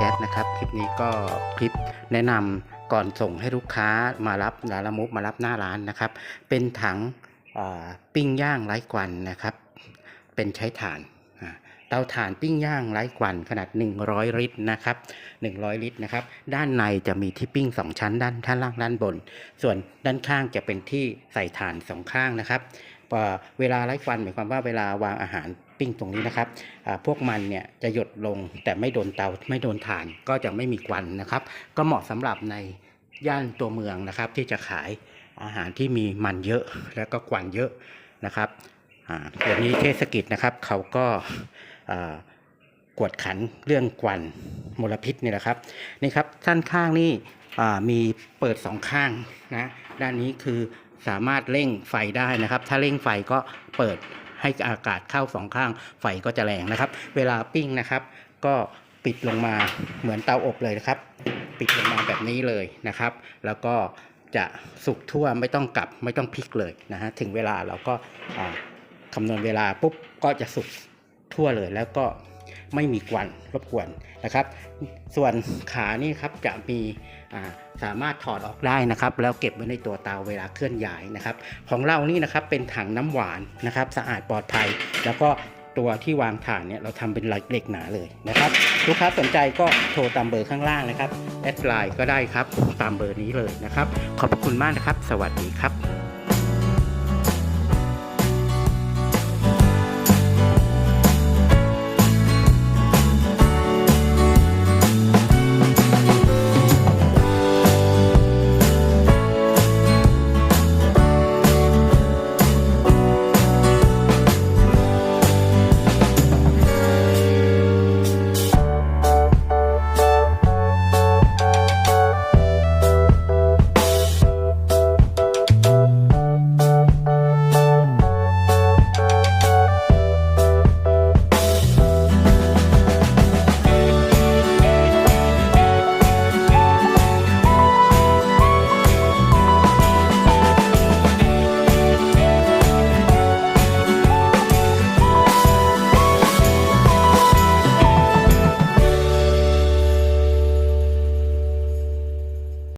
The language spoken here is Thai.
จ๊สนะครับ คลิปนี้ก็คลิปแนะนำก่อนส่งให้ลูกค้ามารับลาละมุกมารับหน้าร้านนะครับ เป็นถังปิ้งย่างไร้ควันนะครับ เป็นใช้ถ่านเตาถ่านปิ้งย่างไร้ควันขนาด 100 ลิตรนะครับ100 ลิตรนะครับ ด้านในจะมีที่ปิ้ง 2 ชั้น ด้านด้านล่างด้านบน ส่วนด้านข้างจะเป็นที่ใส่ถ่านสองข้างนะครับเวลาไร้ควันหมายความว่าเวลาวางอาหาร ปิ้งตรงนี้นะครับพวกมันเนี่ยจะหยดลงแต่ไม่โดนเตาไม่โดนถ่านก็จะไม่มีควันนะครับ ก็เหมาะสำหรับในย่านตัวเมืองนะครับ ที่จะขายอาหารที่มีมันเยอะแล้วก็ควันเยอะนะครับอ่าเดี๋ยวนี้เทศกิจนะครับเขาก็กวดขันเรื่องควันมลพิษนี่แหละครับนี่ครับด้านข้างนี่มีเปิดสองข้างนะด้านนี้คือสามารถเร่งไฟได้นะครับ ถ้าเร่งไฟก็เปิด ให้อากาศเข้าสองข้างไฟก็จะแรงนะครับ เวลาปิ้งนะครับ ก็ปิดลงมาเหมือนเตาอบเลยนะครับ ปิดลงมาแบบนี้เลยนะครับ แล้วก็จะสุกทั่วไม่ต้องกลับไม่ต้องพลิกเลยนะฮะถึงเวลาเราก็คำนวณเวลาปุ๊บก็จะสุกทั่วเลยแล้วก็ ไม่มีควันรบกวนนะครับ ส่วนขานี่ครับจะมีสามารถถอดออกได้นะครับ แล้วเก็บไว้ในตัวเตาเวลาเคลื่อนย้ายนะครับ ของเรานี่นะครับเป็นถังน้ำหวานนะครับ สะอาดปลอดภัย แล้วก็ตัวที่วางถ่านเนี่ยเราทำเป็นเหล็กหนาเลยนะครับ ลูกค้าสนใจก็โทรตามเบอร์ข้างล่างนะครับแอดไลน์ก็ได้ครับตามเบอร์นี้เลยนะครับ ขอบคุณมากนะครับ สวัสดีครับ